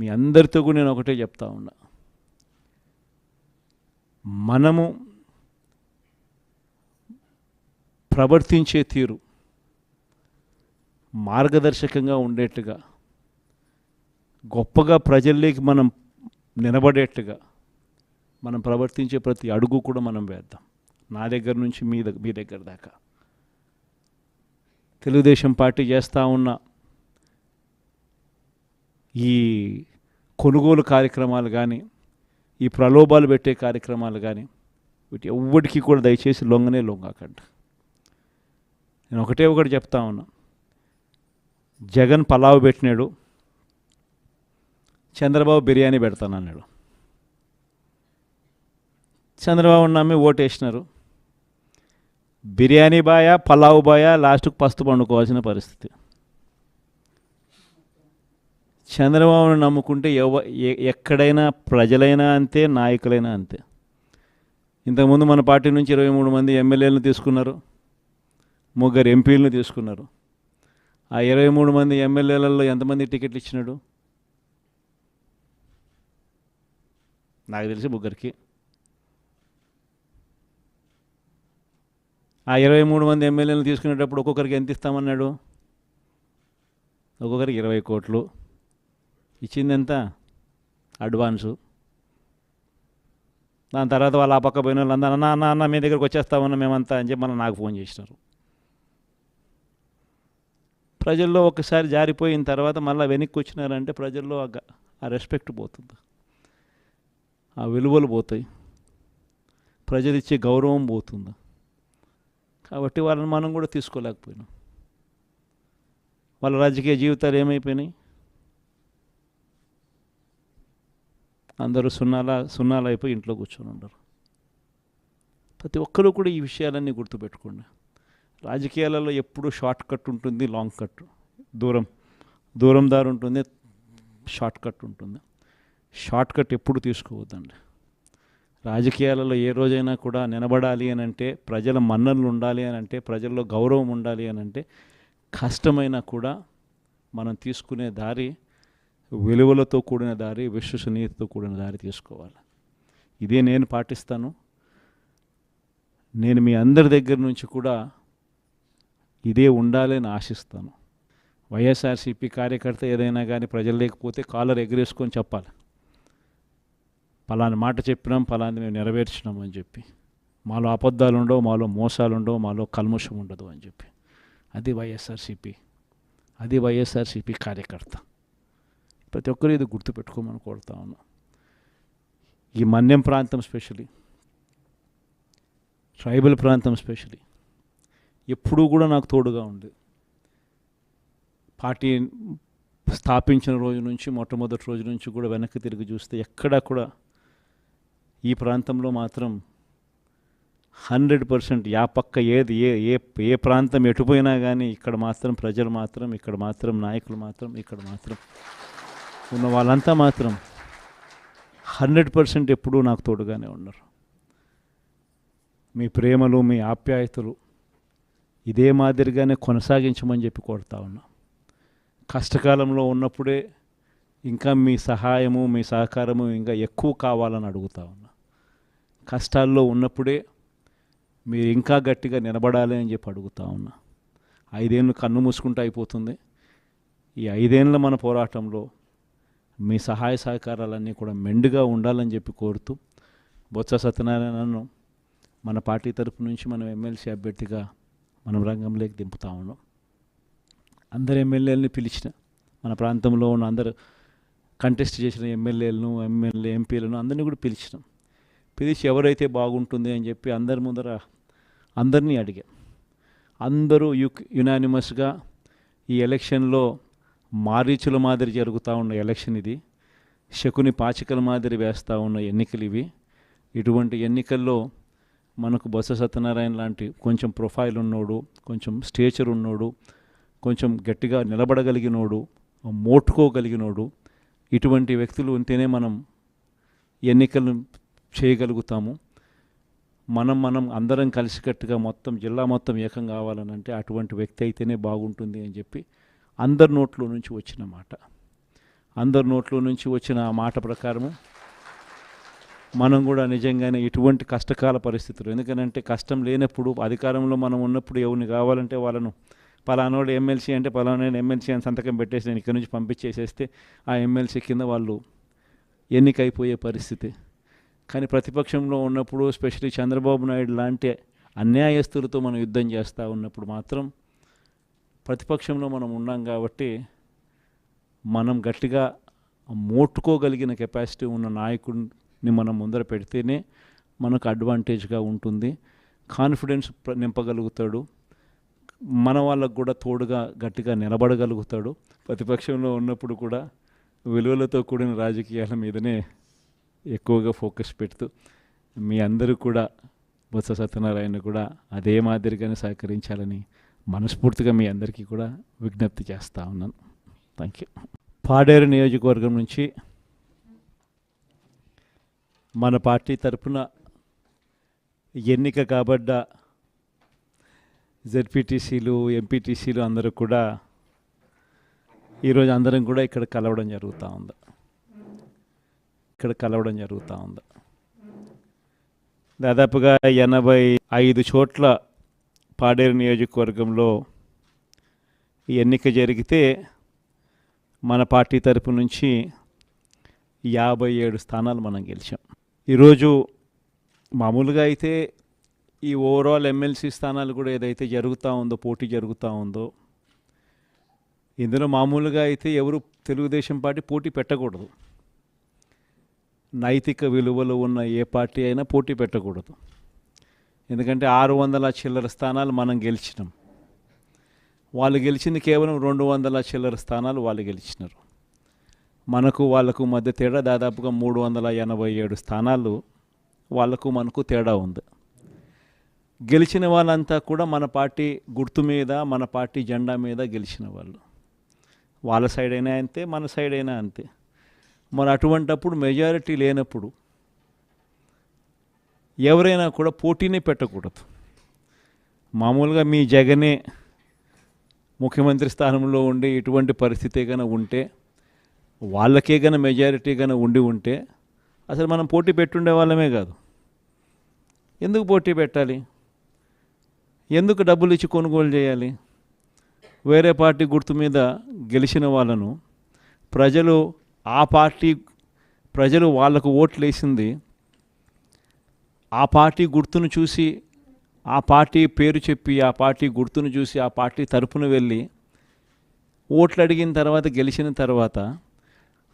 మీ అందరితో కూడా నేను ఒకటే చెప్తా ఉన్నా. మనము ప్రవర్తించే తీరు మార్గదర్శకంగా ఉండేట్టుగా గొప్పగా ప్రజల్లోకి మనం నిలబడేట్టుగా మనం ప్రవర్తించే ప్రతి అడుగు కూడా మనం వేద్దాం. నా దగ్గర నుంచి మీ దగ్గర మీ దగ్గర దాకా. తెలుగుదేశం పార్టీ చేస్తూ ఉన్న ఈ కొనుగోలు కార్యక్రమాలు కానీ ఈ ప్రలోభాలు పెట్టే కార్యక్రమాలు కానీ వీటి ఎవ్వటికీ కూడా దయచేసి లొంగనే లొంగాకండి. నేను ఒకటే ఒకటి చెప్తా ఉన్నా. జగన్ పలావ్ పెట్టినాడు చంద్రబాబు బిర్యానీ పెడతానన్నాడు. చంద్రబాబు నమ్మి ఓటేసినారు. బిర్యానీ బాయా పలావ్ బాయా లాస్ట్కు పస్తు పండుకోవాల్సిన పరిస్థితి. చంద్రబాబును నమ్ముకుంటే ఎవ ఎ- ఎక్కడైనా ప్రజలైనా అంతే నాయకులైనా అంతే. ఇంతకుముందు మన పార్టీ నుంచి ఇరవై మూడు మంది ఎమ్మెల్యేలను తీసుకున్నారు ముగ్గురు ఎంపీలను తీసుకున్నారు. ఆ ఇరవై మూడు మంది ఎమ్మెల్యేలలో ఎంతమంది టికెట్లు ఇచ్చినాడు? నాకు తెలిసి ముగ్గురికి. ఆ ఇరవై మూడు మంది ఎమ్మెల్యేలను తీసుకునేటప్పుడు ఒక్కొక్కరికి ఎంత ఇస్తామన్నాడు? ఒక్కొక్కరికి ఇరవై కోట్లు. ఇచ్చింది ఎంత అడ్వాన్సు. దాని తర్వాత వాళ్ళు ఆ పక్క పోయిన వాళ్ళు అందరూ అన్న అన్న అన్న మీ దగ్గరికి వచ్చేస్తామన్న మేమంతా అని చెప్పి మళ్ళీ నాకు ఫోన్ చేసినారు. ప్రజల్లో ఒకసారి జారిపోయిన తర్వాత మళ్ళీ వెనక్కి వచ్చినారంటే ప్రజల్లో ఆ గ- ఆ రెస్పెక్ట్ పోతుంది. ఆ విలువలు పోతాయి. ప్రజలు ఇచ్చే గౌరవం పోతుంది. కాబట్టి వాళ్ళని మనం కూడా తీసుకోలేకపోయినాం. వాళ్ళ రాజకీయ జీవితాలు ఏమైపోయినాయి? అందరూ సున్నాల సున్నాలు అయిపోయి ఇంట్లో కూర్చొని ఉండరు. ప్రతి ఒక్కరూ కూడా ఈ విషయాలన్నీ గుర్తుపెట్టుకోండి. రాజకీయాలలో ఎప్పుడు షార్ట్ కట్ ఉంటుంది లాంగ్ కట్. దూరం దూరం దారి ఉంటుంది షార్ట్ కట్ ఉంటుంది. షార్ట్ కట్ ఎప్పుడు తీసుకోవద్దండి. రాజకీయాలలో ఏ రోజైనా కూడా నిలబడాలి అని అంటే ప్రజల మన్ననలు ఉండాలి అని అంటే ప్రజల్లో గౌరవం ఉండాలి అని అంటే కష్టమైనా కూడా మనం తీసుకునే దారి విలువలతో కూడిన దారి విశ్వసనీయతతో కూడిన దారి తీసుకోవాలి. ఇదే నేను పాటిస్తాను. నేను మీ అందరి దగ్గర నుంచి కూడా ఇదే ఉండాలి అని ఆశిస్తాను. వైఎస్ఆర్సీపీ కార్యకర్త ఏదైనా కానీ ప్రజలు లేకపోతే కాలర్ ఎగరేసుకొని చెప్పాలి. పలాని మాట చెప్పినాం పలాని మేము నెరవేర్చినాం అని చెప్పి. మాలో అబద్ధాలు ఉండవు మాలో మోసాలు ఉండవు మాలో కల్ముషం ఉండదు అని చెప్పి. అది వైఎస్ఆర్సీపీ. అది వైఎస్ఆర్సీపీ కార్యకర్త. ప్రతి ఒక్కరు ఇది గుర్తుపెట్టుకోమని కోరుతా ఉన్నా. ఈ మన్యం ప్రాంతం స్పెషలీ ట్రైబల్ ప్రాంతం స్పెషలీ ఎప్పుడూ కూడా నాకు తోడుగా ఉంది పార్టీ స్థాపించిన రోజు నుంచి మొట్టమొదటి రోజు నుంచి కూడా వెనక్కి తిరిగి చూస్తే ఎక్కడా కూడా ఈ ప్రాంతంలో మాత్రం హండ్రెడ్ పర్సెంట్ యా పక్క ఏది ఏ ఏ ఏ ప్రాంతం ఎటుపోయినా కానీ ఇక్కడ మాత్రం ప్రజలు మాత్రం ఇక్కడ మాత్రం నాయకులు మాత్రం ఇక్కడ మాత్రం ఉన్న వాళ్ళంతా మాత్రం హండ్రెడ్ పర్సెంట్ ఎప్పుడూ నాకు తోడుగానే ఉన్నారు. మీ ప్రేమలు మీ ఆప్యాయతలు ఇదే మాదిరిగానే కొనసాగించమని చెప్పి కోరుతా ఉన్నా. కష్టకాలంలో ఉన్నప్పుడే ఇంకా మీ సహాయము మీ సహకారము ఇంకా ఎక్కువ కావాలని అడుగుతా ఉన్నా. కష్టాల్లో ఉన్నప్పుడే మీరు ఇంకా గట్టిగా నిలబడాలి అని చెప్పి అడుగుతా ఉన్నా. ఐదేళ్ళు కన్ను మూసుకుంటూ అయిపోతుంది. ఈ ఐదేళ్ళ మన పోరాటంలో మీ సహాయ సహకారాలన్నీ కూడా మెండుగా ఉండాలని చెప్పి కోరుతూ బొత్స సత్యనారాయణను మన పార్టీ తరపు నుంచి మనం ఎమ్మెల్సీ అభ్యర్థిగా మనం రంగంలోకి దింపుతా ఉన్నాం. అందరు ఎమ్మెల్యేలని పిలిచిన మన ప్రాంతంలో ఉన్న అందరు కంటెస్ట్ చేసిన ఎమ్మెల్యేలను ఎమ్మెల్యే ఎంపీలను అందరినీ కూడా పిలిచినాం. పిలిచి ఎవరైతే బాగుంటుంది అని చెప్పి అందరి ముందర అందరినీ అడిగాం. అందరూ యు యునానిమస్గా ఈ ఎలక్షన్లో మారీచుల మాదిరి జరుగుతూ ఉన్న ఎలక్షన్ ఇది. శకుని పాచికల మాదిరి వేస్తూ ఉన్న ఎన్నికలు ఇవి. ఇటువంటి ఎన్నికల్లో మనకు బొత్స సత్యనారాయణ లాంటి కొంచెం ప్రొఫైల్ ఉన్నోడు కొంచెం స్టేచర్ ఉన్నోడు కొంచెం గట్టిగా నిలబడగలిగినోడు మోటుకోగలిగినోడు ఇటువంటి వ్యక్తులు ఉంటేనే మనం ఎన్నికలు చేయగలుగుతాము. మనం మనం అందరం కలిసికట్టుగా మొత్తం జిల్లా మొత్తం ఏకం కావాలనంటే అటువంటి వ్యక్తి అయితేనే బాగుంటుంది అని చెప్పి అందరి నోట్లో నుంచి వచ్చిన మాట. అందరి నోట్లో నుంచి వచ్చిన ఆ మాట ప్రకారము మనం కూడా నిజంగానే ఇటువంటి కష్టకాల పరిస్థితులు. ఎందుకనంటే కష్టం లేనప్పుడు అధికారంలో మనం ఉన్నప్పుడు ఎవరిని కావాలంటే వాళ్ళను పలానోడు ఎమ్మెల్సీ అంటే పలానా ఎమ్మెల్సీ అని సంతకం పెట్టేసి నేను ఇక్కడ నుంచి పంపించేసేస్తే ఆ ఎమ్మెల్సీ కింద వాళ్ళు ఎన్నికైపోయే పరిస్థితి. కానీ ప్రతిపక్షంలో ఉన్నప్పుడు స్పెషలీ చంద్రబాబు నాయుడు లాంటి అన్యాయస్తులతో మనం యుద్ధం చేస్తూ ఉన్నప్పుడు మాత్రం ప్రతిపక్షంలో మనం ఉన్నాం కాబట్టి మనం గట్టిగా మోట్టుకోగలిగిన కెపాసిటీ ఉన్న నాయకుడిని మనం ముందర పెడితేనే మనకు అడ్వాంటేజ్గా ఉంటుంది. కాన్ఫిడెన్స్ నింపగలుగుతాడు. మన వాళ్ళకు కూడా తోడుగా గట్టిగా నిలబడగలుగుతాడు. ప్రతిపక్షంలో ఉన్నప్పుడు కూడా విలువలతో కూడిన రాజకీయాల మీదనే ఎక్కువగా ఫోకస్ పెడుతూ మీ అందరూ కూడా బొత్స సత్యనారాయణ కూడా అదే మాదిరిగానే సహకరించాలని మనస్ఫూర్తిగా మీ అందరికీ కూడా విజ్ఞప్తి చేస్తూ ఉన్నాను. థ్యాంక్ యూ పాడేరు నియోజకవర్గం నుంచి మన పార్టీ తరపున ఎన్నిక కాబడ్డ జెడ్పీటీసీలు ఎంపీటీసీలు అందరూ కూడా ఈరోజు అందరం కూడా ఇక్కడ కలవడం జరుగుతూ ఉంది. ఇక్కడ కలవడం జరుగుతూ ఉంది. దాదాపుగా ఎనభై ఐదు చోట్ల పాడేరు నియోజకవర్గంలో ఎన్నిక జరిగితే మన పార్టీ తరపు నుంచి యాభై ఏడు స్థానాలు మనం గెలిచాం. ఈరోజు మామూలుగా అయితే ఈ ఓవరాల్ ఎమ్మెల్సీ స్థానాలు కూడా ఏదైతే జరుగుతూ ఉందో పోటీ జరుగుతూ ఉందో ఇందులో మామూలుగా అయితే ఎవరు తెలుగుదేశం పార్టీ పోటీ పెట్టకూడదు. నైతిక విలువలు ఉన్న ఏ పార్టీ అయినా పోటీ పెట్టకూడదు. ఎందుకంటే ఆరు వందల చిల్లర స్థానాలు మనం గెలిచినాం. వాళ్ళు గెలిచింది కేవలం రెండు వందల చిల్లర స్థానాలు వాళ్ళు గెలిచినారు. మనకు వాళ్ళకు మధ్య తేడా దాదాపుగా మూడు వందల ఎనభై ఏడు స్థానాలు వాళ్ళకు మనకు తేడా ఉంది. గెలిచిన వాళ్ళంతా కూడా మన పార్టీ గుర్తు మీద మన పార్టీ జెండా మీద గెలిచిన వాళ్ళు. వాళ్ళ సైడ్ అయినా అంతే మన సైడ్ అయినా అంతే. మరి అటువంటప్పుడు మెజారిటీ లేనప్పుడు ఎవరైనా కూడా పోటీనే పెట్టకూడదు. మామూలుగా మీ జగనే ముఖ్యమంత్రి స్థానంలో ఉండి ఇటువంటి పరిస్థితి కనుక ఉంటే వాళ్ళకే గన మెజారిటీ కనుక ఉండి ఉంటే అసలు మనం పోటీ పెట్టుండే వాళ్ళమే కాదు. ఎందుకు పోటీ పెట్టాలి? ఎందుకు డబ్బులు ఇచ్చి కొనుగోలు చేయాలి? వేరే పార్టీ గుర్తు మీద గెలిచిన వాళ్ళను ప్రజలు ఆ పార్టీ ప్రజలు వాళ్ళకు ఓట్లు వేసింది ఆ పార్టీ గుర్తును చూసి ఆ పార్టీ పేరు చెప్పి ఆ పార్టీ గుర్తును చూసి ఆ పార్టీ తరపున వెళ్ళి ఓట్లు అడిగిన తర్వాత గెలిచిన తర్వాత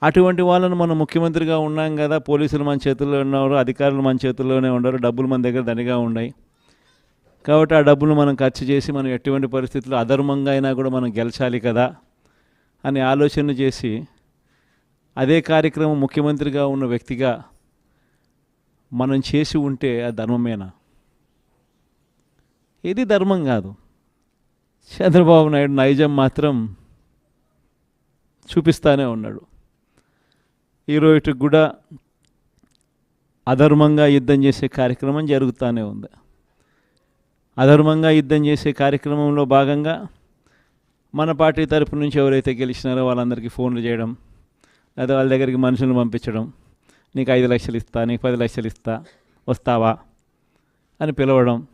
అటువంటి వాళ్ళను మనం ముఖ్యమంత్రిగా ఉన్నాం కదా పోలీసులు మన చేతుల్లో ఉన్నారు అధికారులు మన చేతుల్లోనే ఉన్నారు డబ్బులు మన దగ్గర దండిగా ఉన్నాయి. కాబట్టి ఆ డబ్బులు మనం ఖర్చు చేసి మనం ఎటువంటి పరిస్థితుల్లో అధర్మంగా అయినా కూడా మనం గెలిచాలి కదా అని ఆలోచన చేసి అదే కార్యక్రమం ముఖ్యమంత్రిగా ఉన్న వ్యక్తిగా మనం చేసి ఉంటే ఆ ధర్మమేనా? ఇది ధర్మం కాదు. చంద్రబాబు నాయుడు నైజం మాత్రం చూపిస్తానే ఉన్నాడు. ఈరోజు కూడా అధర్మంగా యుద్ధం చేసే కార్యక్రమం జరుగుతూనే ఉంది. అధర్మంగా యుద్ధం చేసే కార్యక్రమంలో భాగంగా మన పార్టీ తరపు నుంచి ఎవరైతే గెలిచినారో వాళ్ళందరికీ ఫోన్లు చేయడం లేదా వాళ్ళ దగ్గరికి మనుషులను పంపించడం నీకు ఐదు లక్షలు ఇస్తా నీకు పది లక్షలు ఇస్తా వస్తావా? అని పిలవడం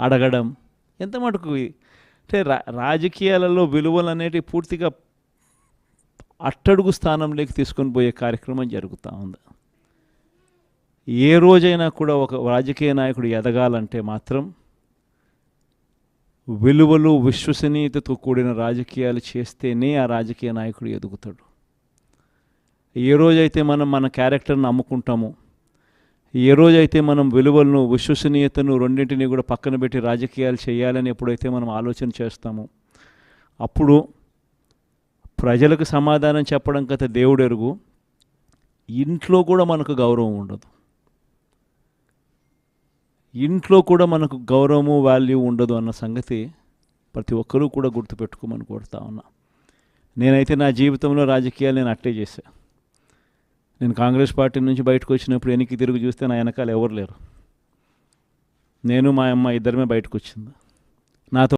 అడగడం ఎంత మటుకు అంటే రా రాజకీయాలలో విలువలు అనేటివి పూర్తిగా అట్టడుగు స్థానంలోకి తీసుకొని పోయే కార్యక్రమం జరుగుతూ ఉంది. ఏ రోజైనా కూడా ఒక రాజకీయ నాయకుడు ఎదగాలంటే మాత్రం విలువలు విశ్వసనీయతతో కూడిన రాజకీయాలు చేస్తేనే ఆ రాజకీయ నాయకుడు ఎదుగుతాడు. ఏ రోజైతే మనం మన క్యారెక్టర్ని అమ్ముకుంటామో ఏ రోజైతే మనం విలువలను విశ్వసనీయతను రెండింటిని కూడా పక్కన పెట్టి రాజకీయాలు చేయాలని ఎప్పుడైతే మనం ఆలోచన చేస్తామో అప్పుడు ప్రజలకు సమాధానం చెప్పడం కథ దేవుడెరుగు. ఇంట్లో కూడా మనకు గౌరవం ఉండదు. ఇంట్లో కూడా మనకు గౌరవము వాల్యూ ఉండదు అన్న సంగతి ప్రతి ఒక్కరూ కూడా గుర్తుపెట్టుకోమని కోరుతా ఉన్నా. నేనైతే నా జీవితంలో రాజకీయాలు నేను అట్టే చేశాను నేను కాంగ్రెస్ పార్టీ నుంచి బయటకు వచ్చినప్పుడు వెనక్కి తిరిగి చూస్తే నా వెనకాల ఎవరు లేరు. నేను మా అమ్మ ఇద్దరమే బయటకు వచ్చింది. నాతో